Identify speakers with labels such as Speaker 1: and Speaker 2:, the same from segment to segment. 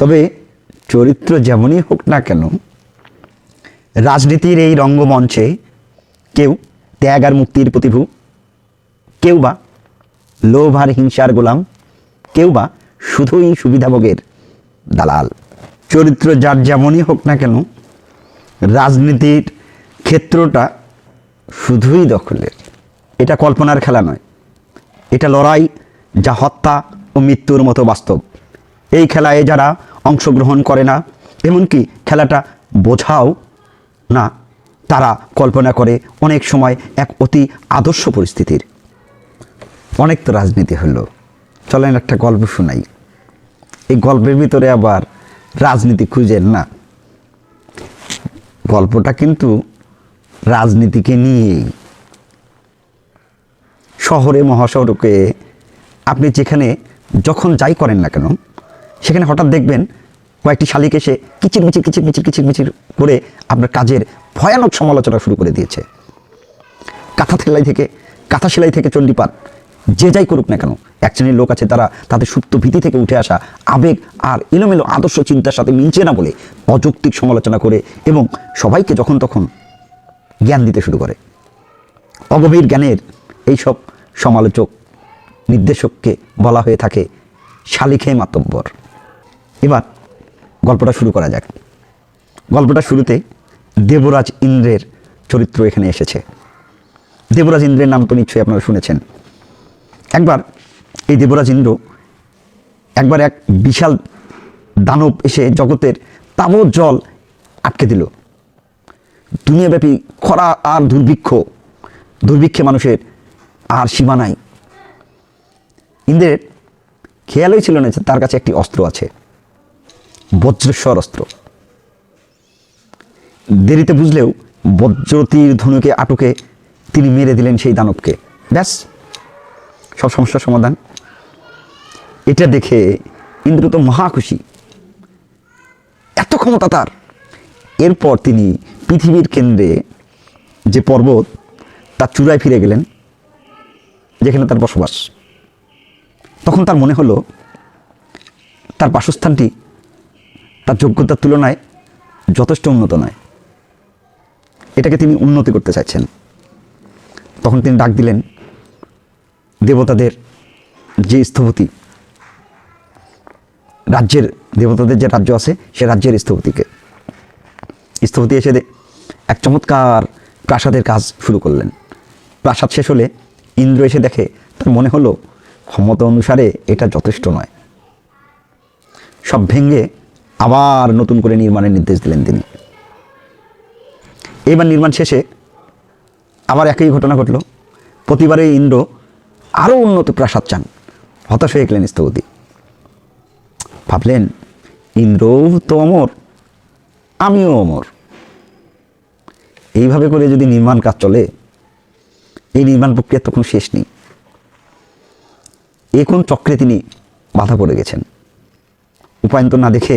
Speaker 1: তবে চরিত্র যেমনই হোক না কেন, রাজনীতির এই রঙ্গমঞ্চে কেউ ত্যাগ আর মুক্তির প্রতিভূ, কেউ বা লোভ আর হিংসার গোলাম, কেউ বা শুধুই সুবিধাভোগের দালাল। চরিত্র যার যেমনই হোক না কেন, রাজনীতির ক্ষেত্রটা শুধুই দখলের। এটা কল্পনার খেলা নয়। এটা লড়াই যা হত্যা ও মৃত্যুর মতো বাস্তব। এই খেলায় যারা অংশগ্রহণ করে না। এমনকি খেলাটা বোঝাও না, তারা কল্পনা করে অনেক সময় এক অতি আদর্শ পরিস্থিতির। অনেক তো রাজনীতি হলো। চলেন একটা গল্প শোনাই। এই গল্পের ভিতরে আবার রাজনীতি খুঁজেন না। গল্পটা কিন্তু রাজনীতিকে নিয়েই। শহরে, মহাসড়কে আপনি যেখানে যখন যাই করেন না কেন সেখানে হঠাৎ দেখবেন কয়েকটি শালিক এসে কিচির মিচির কিচির মিচির কিচির মিচির করে আপনার কাজের ভয়ানক সমালোচনা শুরু করে দিয়েছে। কাঁথা সেলাই থেকে, কাঁথা সেলাই থেকে চণ্ডীপাঠ যে যাই করুক না কেন, এক শ্রেণির লোক আছে তারা তাদের সুপ্ত ভীতি থেকে উঠে আসা আবেগ আর এলোমেলো আদর্শ চিন্তার সাথে মিলছে না বলে অযৌক্তিক সমালোচনা করে এবং সবাইকে যখন তখন জ্ঞান দিতে শুরু করে। অগভীর জ্ঞানের এইসব সমালোচক, নির্দেশককে বলা হয়ে থাকে শালিখে মাতব্বর। এবার গল্পটা শুরু করা যাক। গল্পটা শুরুতে দেবরাজ ইন্দ্রের চরিত্র এখানে এসেছে। দেবরাজ ইন্দ্রের নাম তো নিশ্চয়ই আপনারা শুনেছেন। একবার এই দেবরাজ ইন্দ্র একবার এক বিশাল দানব এসে জগতের তাবৎ জল আটকে দিল। দুনিয়াব্যাপী খরা আর দুর্ভিক্ষ, দুর্ভিক্ষে মানুষের আর সীমা নাই। ইন্দ্রের খেয়ালই ছিল না যে তার কাছে একটি অস্ত্র আছে। বজ্রেশ্বর অস্ত্র দেরিতে বুঝলেও বজ্রতীর ধনুকে আটকে তিনি মেরে দিলেন সেই দানবকে। ব্যাস, সব সমস্যার সমাধান। এটা দেখে ইন্দ্র তো মহা খুশি। এত ক্ষমতা তার। এরপর তিনি পৃথিবীর কেন্দ্রে যে পর্বত, তার চূড়ায় ফিরে গেলেন, যেখানে তার বসবাস। তখন তার মনে হলো, তার বাসস্থানটি তার যোগ্যতার তুলনায় যথেষ্ট উন্নত নয়। এটাকে তিনি উন্নতি করতে চাইছেন। তখন তিনি ডাক দিলেন, দেবতাদের যে স্থপতি, রাজ্যের দেবতাদের যে রাজ্য আছে, সে রাজ্যের স্থপতিকে। স্থপতি এসে এক চমৎকার প্রাসাদের কাজ শুরু করলেন। প্রাসাদ শেষ হলে ইন্দ্র এসে দেখে, তার মনে হলো, ক্ষমতা অনুসারে এটা যথেষ্ট নয়। সব ভেঙে আবার নতুন করে নির্মাণের নির্দেশ দিলেন তিনি। এবার নির্মাণ শেষে আবার একই ঘটনা ঘটল। প্রতিবারে ইন্দ্র আরও উন্নত প্রাসাদ চান। হতাশ হয়ে গেলেন স্থপতি। ভাবলেন, ইন্দ্রও তো অমর, আমিও অমর। এইভাবে করে যদি নির্মাণ কাজ চলে, এই নির্মাণ প্রক্রিয়া তখন শেষ নেই। এ কোন চক্রে তিনি বাধা পড়ে গেছেন? উপায়ন্ত না দেখে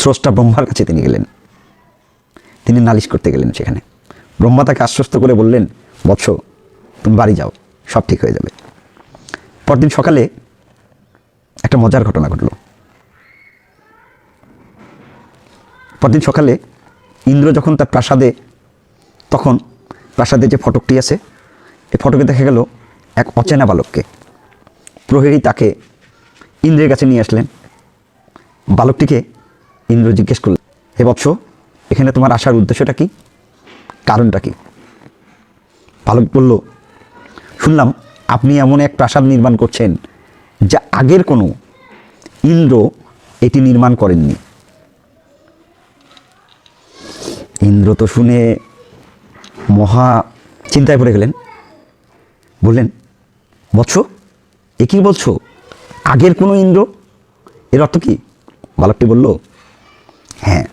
Speaker 1: স্রষ্টা ব্রহ্মার কাছে তিনি গেলেন। তিনি নালিশ করতে গেলেন সেখানে। ব্রহ্মা তাকে আশ্বস্ত করে বললেন, বৎস, তুমি বাড়ি যাও, সব ঠিক হয়ে যাবে। পরদিন সকালে একটা মজার ঘটনা ঘটল। পরদিন সকালে ইন্দ্র যখন তার প্রাসাদে, তখন প্রাসাদে যে ফটকটি আছে, এই ফটকে দেখা গেল এক অচেনা বালককে। প্রহরী তাকে ইন্দ্রের কাছে নিয়ে আসলেন। বালকটিকে ইন্দ্র জিজ্ঞেস করলেন হে বৎস, এখানে তোমার আসার উদ্দেশ্যটা কি? কারণটা কি? বালক বলল, শুনলাম আপনি এমন এক প্রাসাদ নির্মাণ করছেন যা আগের কোনো ইন্দ্র এটি নির্মাণ করেননি। ইন্দ্র তো শুনে মহা চিন্তায় পড়ে গেলেন। বললেন, বৎস, এ কি বলছো? আগের কোনো ইন্দ্র? এর অর্থ কি? বালকটি বলল হ্যাঁ।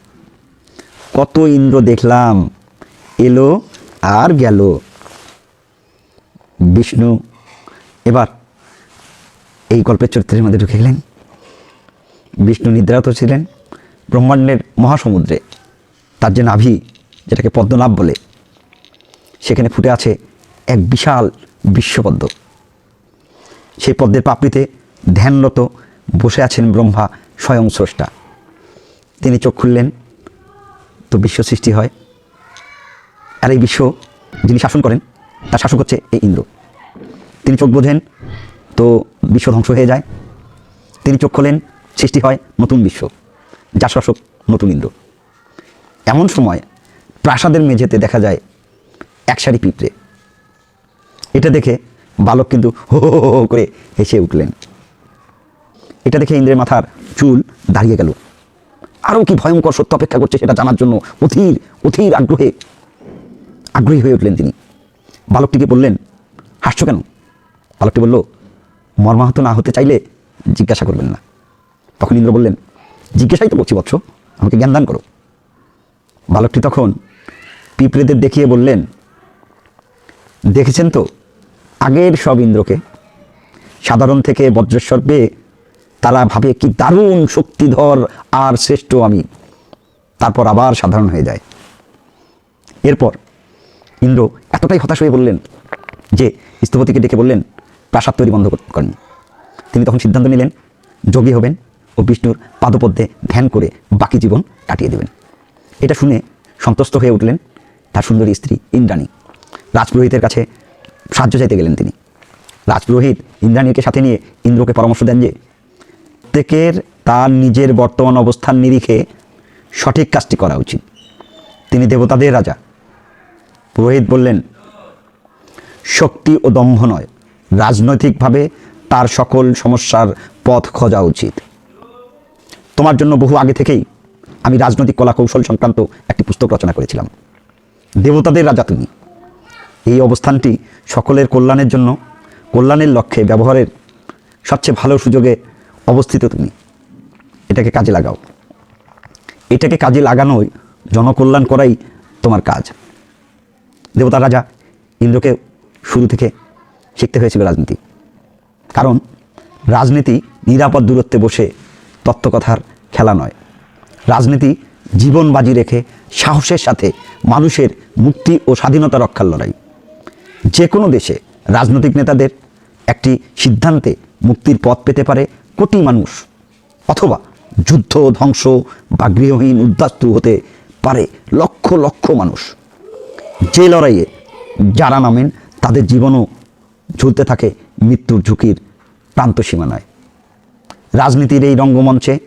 Speaker 1: কত ইন্দ্র দেখলাম, এলো আর গেল। বিষ্ণু, এবার এই গল্পের চরিত্রের মধ্যে ঢুকে গেলেন। বিষ্ণু নিদ্রাত ছিলেন, ব্রহ্মাণ্ডের মহাসমুদ্রে। তার যে নাভি যেটাকে পদ্মনাভ বলে, সেখানে ফুটে আছে এক বিশাল বিশ্বপদ্ম। সেই পদ্মের পাপড়িতে ধ্যানরত বসে আছেন ব্রহ্মা স্বয়ং স্রষ্টা। তিনি চোখ খুললেন তো বিশ্ব সৃষ্টি হয়। আর এই বিশ্ব যিনি শাসন করেন, তার শাসক হচ্ছে এই ইন্দ্র। তিনি চোখ বোঝেন তো বিশ্ব ধ্বংস হয়ে যায়। তিনি চোখ খোলেন, সৃষ্টি হয় নতুন বিশ্ব, যার শাসক নতুন ইন্দ্র। এমন সময় প্রাসাদের মেঝেতে দেখা যায় এক সারি পিঁপড়ে। এটা দেখে বালক কিন্তু হো হো করে হেসে উঠলেন। এটা দেখে ইন্দ্রের মাথার চুল দাঁড়িয়ে গেল। আরও কি ভয়ঙ্কর সত্য অপেক্ষা করছে সেটা জানার জন্য অধীর অধীর আগ্রহে, আগ্রহী হয়ে উঠলেন তিনি। বালকটিকে বললেন, হাসছো কেন? বালকটি বলল, মর্মাহত না হতে চাইলে জিজ্ঞাসা করবেন না। তখন ইন্দ্র বললেন, জিজ্ঞাসাই তো করছি বৎস, আমাকে জ্ঞান দান করো। বালকটি তখন পিঁপড়েদের দেখিয়ে বললেন, দেখেছেন তো, আগের সব ইন্দ্রকে? সাধারণ থেকে বজ্রেশ্বর পেয়ে তারা ভাবে কি দারুণ শক্তিধর আর শ্রেষ্ঠ আমি। তারপর আবার সাধারণ হয়ে যায়। এরপর ইন্দ্র এতটাই হতাশ হয়ে বললেন যে স্থপতিকে ডেকে বললেন, প্রাসাদ তৈরি বন্ধ কর- করেন। তিনি তখন সিদ্ধান্ত নিলেন, যোগী হবেন ও বিষ্ণুর পাদপদ্মে ধ্যান করে বাকি জীবন কাটিয়ে দেবেন। এটা শুনে সন্তুষ্ট হয়ে উঠলেন তার সুন্দরী স্ত্রী ইন্দ্রাণী। রাজপুরোহিতের কাছে সাহায্য চাইতে গেলেন তিনি। রাজপুরোহিত ইন্দ্রাণীকে সাথে নিয়ে ইন্দ্রকে পরামর্শ দেন যে প্রত্যেকের তার নিজের বর্তমান অবস্থান নিরিখে সঠিক কাজটি করা উচিত। তিনি দেবতাদের রাজা। পুরোহিত বললেন, শক্তি ও দম্ভ নয়। রাজনৈতিকভাবে তার সকল সমস্যার পথ খোঁজা উচিত। তোমার জন্য বহু আগে থেকেই আমি রাজনৈতিক কলা কৌশল সংক্রান্ত একটি পুস্তক রচনা করেছিলাম। দেবতাদের রাজা তুমি। এই অবস্থানটি সকলের কল্যাণের জন্য, কল্যাণের লক্ষ্যে ব্যবহারের সবচেয়ে ভালো সুযোগে অবস্থিত তুমি। এটাকে কাজে লাগাও। এটাকে কাজে লাগানোই জনকল্যাণ করাই তোমার কাজ। দেবতা রাজা ইন্দ্রকে শুরু থেকে শিখতে হয়েছিল রাজনীতি। কারণ রাজনীতি নিরাপদ দূরত্বে বসে তত্ত্বকথার খেলা নয়। রাজনীতি জীবন বাজি রেখে সাহসের সাথে মানুষের মুক্তি ও স্বাধীনতা রক্ষার লড়াই। যে কোনো দেশে রাজনৈতিক নেতাদের একটি সিদ্ধান্তে মুক্তির পথ পেতে পারে কোটি মানুষ, অথবা যুদ্ধ, ধ্বংস, বা গৃহহীন, উদ্বাস্তু হতে পারে লক্ষ লক্ষ মানুষ। যে লড়াইয়ে যারা নামেন, তাদের জীবনও ঝুলতে থাকে মৃত্যুর ঝুঁকির প্রান্ত সীমানায়। রাজনীতির এই রঙ্গমঞ্চে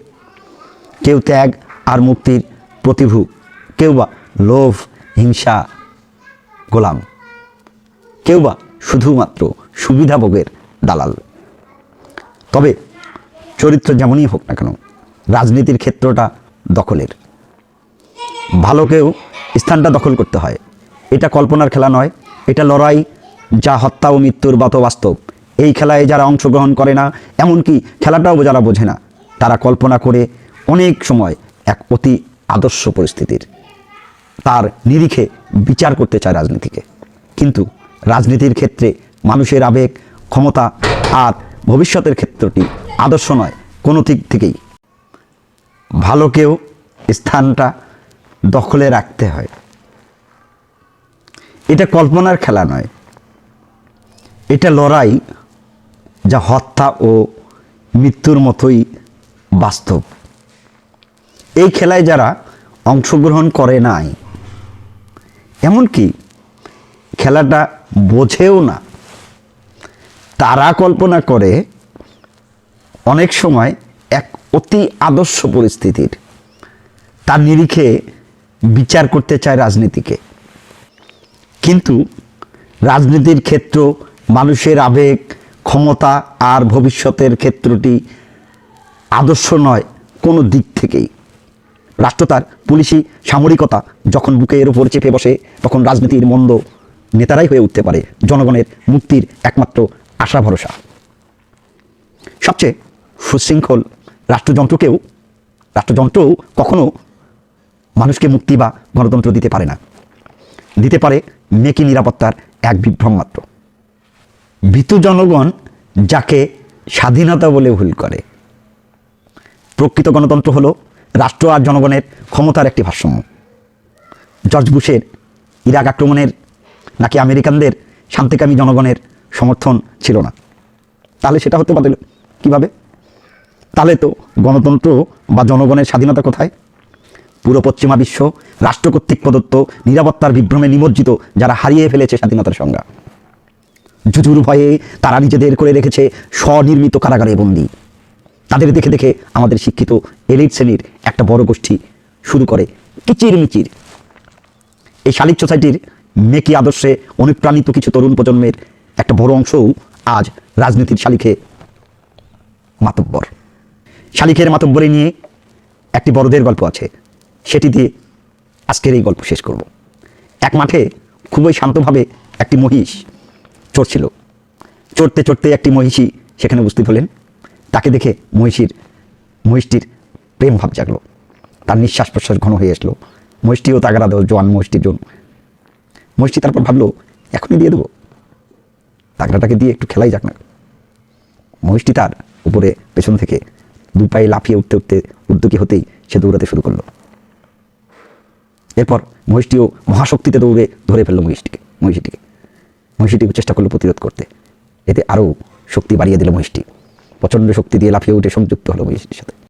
Speaker 1: কেউ ত্যাগ আর মুক্তির প্রতিভু, কেউ বা লোভ, হিংসা, গোলাম, কেউ বা শুধুমাত্র সুবিধাভোগের দালাল। তবে চরিত্র যেমনই হোক না কেন, রাজনীতির ক্ষেত্রটা দখলের। ভালোকেও স্থানটা দখল করতে হয়। এটা কল্পনার খেলা নয়, এটা লড়াই, যা হত্যা ও মৃত্যুর বাত বাস্তব। এই খেলায় যারা অংশগ্রহণ করে না, এমনকি খেলাটাও যারা বোঝে না, তারা কল্পনা করে অনেক সময় এক অতি আদর্শ পরিস্থিতির। তার নিরিখে বিচার করতে চায় রাজনীতিকে। কিন্তু রাজনীতির ক্ষেত্রে মানুষের আবেগ, ক্ষমতা আর ভবিষ্যতের ক্ষেত্রটি আদর্শ নয়, কোনো দিক থেকেই। ভালোকেও স্থানটা দখলে রাখতে হয়। এটা কল্পনার খেলা নয়। এটা লড়াই যা হত্যা ও মৃত্যুর মতোই বাস্তব। এই খেলায় যারা অংশগ্রহণ করে নাই, এমনকি খেলাটা বোঝেও না তারা কল্পনা করে অনেক সময় এক অতি আদর্শ পরিস্থিতির। তার নিরিখে বিচার করতে চায় রাজনীতিকে। কিন্তু রাজনীতির ক্ষেত্র, মানুষের আবেগ, ক্ষমতা আর ভবিষ্যতের ক্ষেত্রটি আদর্শ নয় কোনো দিক থেকেই। রাষ্ট্র তার পুলিশি সামরিকতা যখন বুকের উপর চেপে বসে, তখন রাজনীতির মন্দ নেতারাই হয়ে উঠতে পারে। জনগণের মুক্তির একমাত্র আশা, ভরসা। সবচেয়ে সুশৃঙ্খল রাষ্ট্রযন্ত্রকেও, রাষ্ট্রযন্ত্রও কখনো মানুষকে মুক্তি বা গণতন্ত্র দিতে পারে না। দিতে পারে মেকি নিরাপত্তার এক বিভ্রম মাত্র। ভীতু জনগণ যাকে স্বাধীনতা বলে ভুল করে। প্রকৃত গণতন্ত্র হলো রাষ্ট্র আর জনগণের ক্ষমতার একটি ভারসাম্য। জর্জ বুশের ইরাক আক্রমণের নাকি আমেরিকানদের শান্তিকামী জনগণের সমর্থন ছিল না। তাহলে সেটা হতে পারে কীভাবে? তাহলে তো গণতন্ত্র বা জনগণের স্বাধীনতা কোথায়? পুরো পশ্চিমা বিশ্ব, রাষ্ট্র কর্তৃক প্রদত্ত নিরাপত্তার বিভ্রমে নিমজ্জিত যারা হারিয়ে ফেলেছে স্বাধীনতার সংজ্ঞা। জুজুর ভয়ে তারা নিজেদের করে রেখেছে স্বনির্মিত কারাগারে বন্দি। তাদের দেখে দেখে আমাদের শিক্ষিত এলিট শ্রেণির একটা বড় গোষ্ঠী শুরু করে কিচির মিচির এই শালিক সোসাইটির মেকি আদর্শে অনুপ্রাণিত কিছু তরুণ প্রজন্মের একটা বড় অংশও আজ রাজনীতির শালিখে মাতব্বর। শালিখের মাতব্বরে নিয়ে একটি বড়দের গল্প আছে, সেটি দিয়ে আজকের এই গল্প শেষ করব। এক মাঠে খুবই শান্তভাবে একটি মহিষ চড়ছিল। চড়তে চড়তে একটি মহিষী সেখানে উপস্থিত হলেন। তাকে দেখে মহিষীর, মহিষটির প্রেম ভাব জাগলো। তার নিঃশ্বাস প্রশ্বাস ঘন হয়ে আসলো। মহিষটিও তাগারা দেওয়া জোয়ান মহিষটির জন্য। মহিষটি তারপর ভাবলো, এখনই দিয়ে দেবো? তাগড়াটাকে দিয়ে একটু খেলাই যাক না। মহিষটি তার উপরে পেছন থেকে দু পায়ে লাফিয়ে উঠতে উঠতে উদ্যোগী হতেই সে দৌড়াতে শুরু করল। এরপর মহিষটিও মহাশক্তিতে দৌড়ে ধরে ফেলল মহিষটিকে, মহিষীটিকে। মহিষীটিকে চেষ্টা করল প্রতিরোধ করতে। এতে আরও শক্তি বাড়িয়ে দিল মহিষটি। প্রচণ্ড শক্তি দিয়ে লাফিয়ে উঠে সংযুক্ত হলো মহিষটির সাথে।